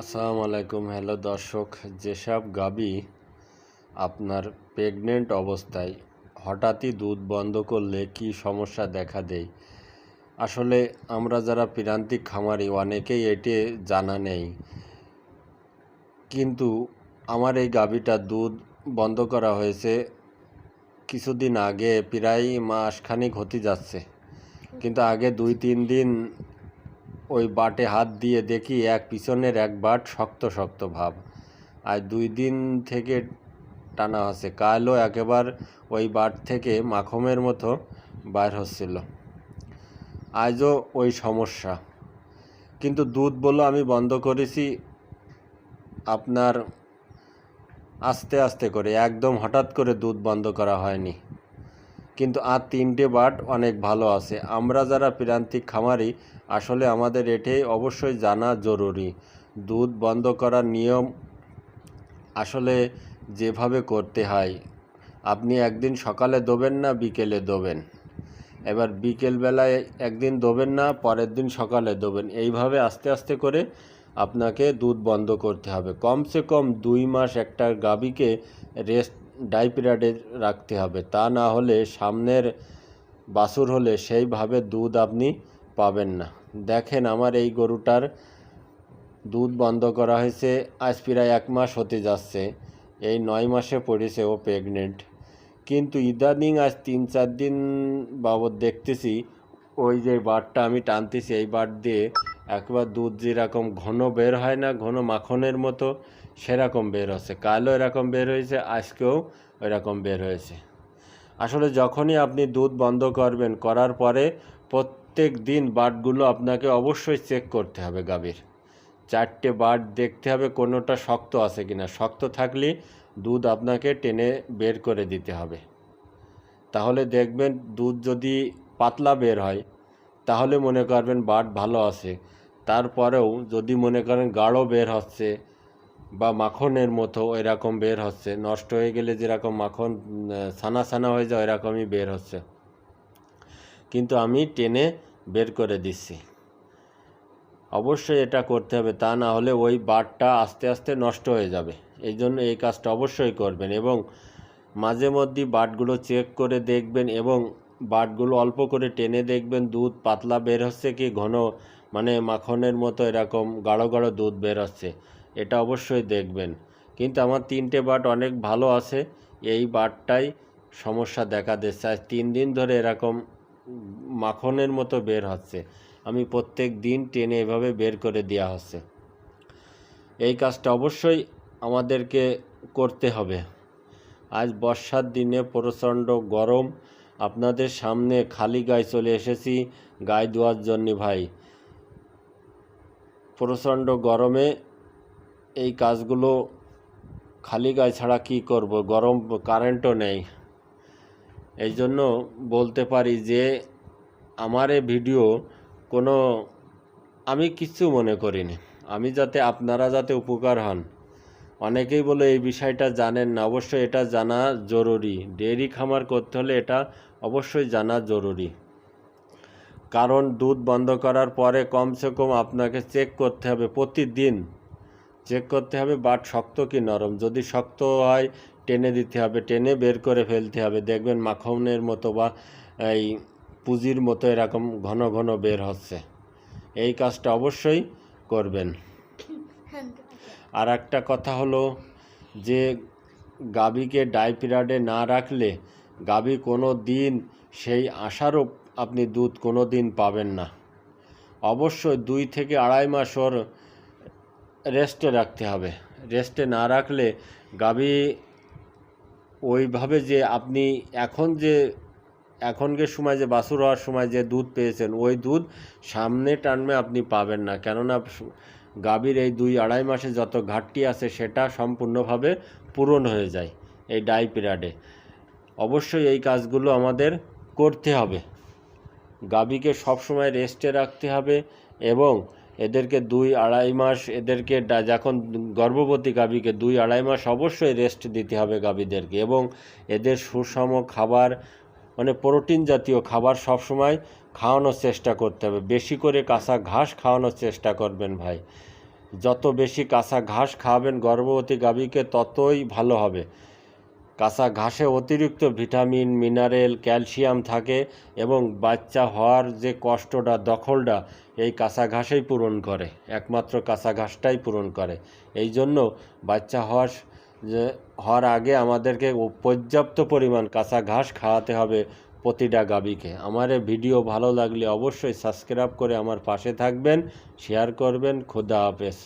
আসসালামু আলাইকুম। হ্যালো দর্শক, যেসব গাবি আপনার প্রেগনেন্ট অবস্থায় হঠাৎই দুধ বন্ধ করলে কি সমস্যা দেখা দেয়? আসলে আমরা যারা প্রান্তিক খামারি, অনেকেই এটি জানা নেই। কিন্তু আমার এই গাবিটা দুধ বন্ধ করা হয়েছে কিছুদিন আগে, প্রায় মাসখানিক হতে যাচ্ছে। কিন্তু আগে দুই, তিন দিন ওই বাটে হাত দিয়ে দেখি এক পিছনের এক বাট শক্ত শক্ত ভাব। আর দুই দিন থেকে টানা হচ্ছে কালও একেবার ওই বাট থেকে মাখমের মতো বাইর হচ্ছিল। আজও ওই সমস্যা। কিন্তু দুধ বলো আমি বন্ধ করেছি আপনার আস্তে আস্তে করে। একদম হঠাৎ করে দুধ বন্ধ করা হয়নি। কিন্তু আর তিনটে বাট অনেক ভালো আছে। আমরা যারা প্রান্তিক খামারি, আসলে আমাদের এটাই অবশ্যই জানা জরুরি। দুধ বন্ধ করার নিয়ম আসলে যেভাবে করতে হয়। আপনি একদিন সকালে দেবেন না, বিকেলে দেবেন। এবার বিকেলবেলায় একদিন দেবেন না, পরের দিন সকালে দেবেন। এইভাবে আস্তে আস্তে করে আপনাকে দুধ বন্ধ করতে হবে। কমসে কম দুই মাস একটা গাভীকে রেস্ট ডাইপিরিয়ডে রাখতে হবে। তা না হলে সামনের বাছুর হলে সেইভাবে দুধ আপনি পাবেন না। দেখেন আমার এই গরুটার দুধ বন্ধ করা হয়েছে, আজ প্রায় এক মাস হতে যাচ্ছে। এই নয় মাসে পড়েছে ও প্রেগনেন্ট কিন্তু ইদানিং আজ তিন চার দিন বাবদ দেখতেছি, ওই যে বাটটা আমি টানতেছি, এই বাট দিয়ে একবার দুধ যেরকম ঘন বের হয় না, ঘন মাখনের মতো সেরকম বের হচ্ছে। কালও এরকম বের হয়েছে, আজকেও এরকম বের হয়েছে। আসলে যখনই আপনি দুধ বন্ধ করবেন, করার পরে প্রত্যেক দিন বাটগুলো আপনাকে অবশ্যই চেক করতে হবে গাভীর। চারটে বাট দেখতে হবে কোনোটা শক্ত আছে কিনা। শক্ত থাকলে দুধ আপনাকে টেনে বের করে দিতে হবে। তাহলে দেখবেন দুধ যদি পাতলা বের হয়, তাহলে মনে করবেন বাট ভালো আছে। তারপরেও যদি মনে করেন গাঢ় বের হচ্ছে বা মাখনের মতো এরকম বের হচ্ছে। নষ্ট হয়ে গেলে যেরকম মাখন ছানা ছানা হয়ে যায় এরকমই বের হচ্ছে। কিন্তু আমি টেনে বের করে দিচ্ছি। অবশ্যই এটা করতে হবে, তা না হলে ওই বারটা আস্তে আস্তে নষ্ট হয়ে যাবে। এই জন্য এই কাজটা অবশ্যই করবেন এবং মাঝে মধ্যে বাটগুলো চেক করে দেখবেন এবং বাটগুলো অল্প করে টেনে দেখবেন, দুধ পাতলা বের হচ্ছে কি ঘন মানে মাখনের মতো এরকম গাঢ় গাঢ় দুধ বের হচ্ছে। এটা অবশ্যই দেখবেন। কিন্তু আমার তিনটে বাট অনেক ভালো আছে। এই বাটটাই সমস্যা দেখা দিচ্ছে। আজ তিন দিন ধরে এরকম মাখনের মতো বের হচ্ছে। আমি প্রত্যেক দিন টেনে এভাবে বের করে দেওয়া হচ্ছে। এই কাজটা অবশ্যই আমাদেরকে করতে হবে। আজ বর্ষার দিনে প্রচণ্ড গরম। আপনাদের সামনে খালি গায়ে চলে এসেছি। গায়ে ধোয়ার জন্যে ভাই। প্রচণ্ড গরমে এই কাজগুলো খালি গায়ে ছাড়া কি করব? গরম কারেন্টও নেই। এই জন্য বলতে পারি যে, আমার এই ভিডিও কোনো, আমি কিচ্ছু মনে করিনি। আমি যাতে আপনারা যাতে উপকার হন। অনেকেই বলে এই বিষয়টা জানেন না। অবশ্যই এটা জানা জরুরি। ডেয়ারি খামার করতে হলে এটা অবশ্যই জানা জরুরি। কারণ দুধ বন্ধ করার পরে কমসে কম আপনাকে চেক করতে হবে প্রতিদিন। চেক করতে হবে বাট শক্ত কি নরম? যদি শক্ত হয়, টেনে দিতে হবে, টেনে বের করে ফেলতে হবে। দেখবেন মাখনের মতো বা এই পুঁজির মতো এরকম ঘন ঘন বের হচ্ছে। এই কাজটা অবশ্যই করবেন। আর একটা কথা হলো যে, গাভীকে ডাইপিরিয়ডে না রাখলে গাভী কোনো দিন সেই আশারও আপনি দুধ কোনো দিন পাবেন না। অবশ্যই দুই থেকে আড়াই মাস ওর রেস্টে রাখতে হবে। রেস্টে না রাখলে গাভী ওইভাবে যে আপনি এখন যে, এখনকার সময় যে বাছুর হওয়ার সময় যে দুধ পেয়েছেন, ওই দুধ সামনে টানমে আপনি পাবেন না। কেননা গাভীর এই দুই আড়াই মাসে যত ঘাটতি আছে সেটা সম্পূর্ণভাবে পূরণ হয়ে যায় এই ডাই পিরিয়ডে। অবশ্যই এই কাজগুলো আমাদের করতে হবে। গাভীকে সবসময় রেস্টে রাখতে হবে এবং এদেরকে দুই আড়াই মাস, এদেরকে যখন গর্ভবতী গাভীকে দুই আড়াই মাস অবশ্যই রেস্ট দিতে হবে গাভীদেরকে এবং এদের সুষম খাবার মানে প্রোটিন জাতীয় খাবার সবসময় খাওয়ানোর চেষ্টা করতে হবে। বেশি করে কাঁচা ঘাস খাওয়ানোর চেষ্টা করবেন ভাই। যত বেশি কাঁচা ঘাস খাওয়াবেন গর্ভবতী গাভীকে ততই ভালো হবে। কাঁচা ঘাসে অতিরিক্ত ভিটামিন, মিনারেল, ক্যালসিয়াম থাকে এবং বাচ্চা হওয়ার যে কষ্টটা, দখলটা এই কাঁচা ঘাসেই পূরণ করে। একমাত্র কাঁচা ঘাসটাই পূরণ করে। এই জন্য বাচ্চা হওয়ার হওয়ার আগে আমাদেরকে পর্যাপ্ত পরিমাণ কাঁচা ঘাস খাওয়াতে হবে প্রতিটা গাভীকে। আমার ভিডিও ভালো লাগলে অবশ্যই সাবস্ক্রাইব করে আমার পাশে থাকবেন, শেয়ার করবেন। খোদা হাফেজ।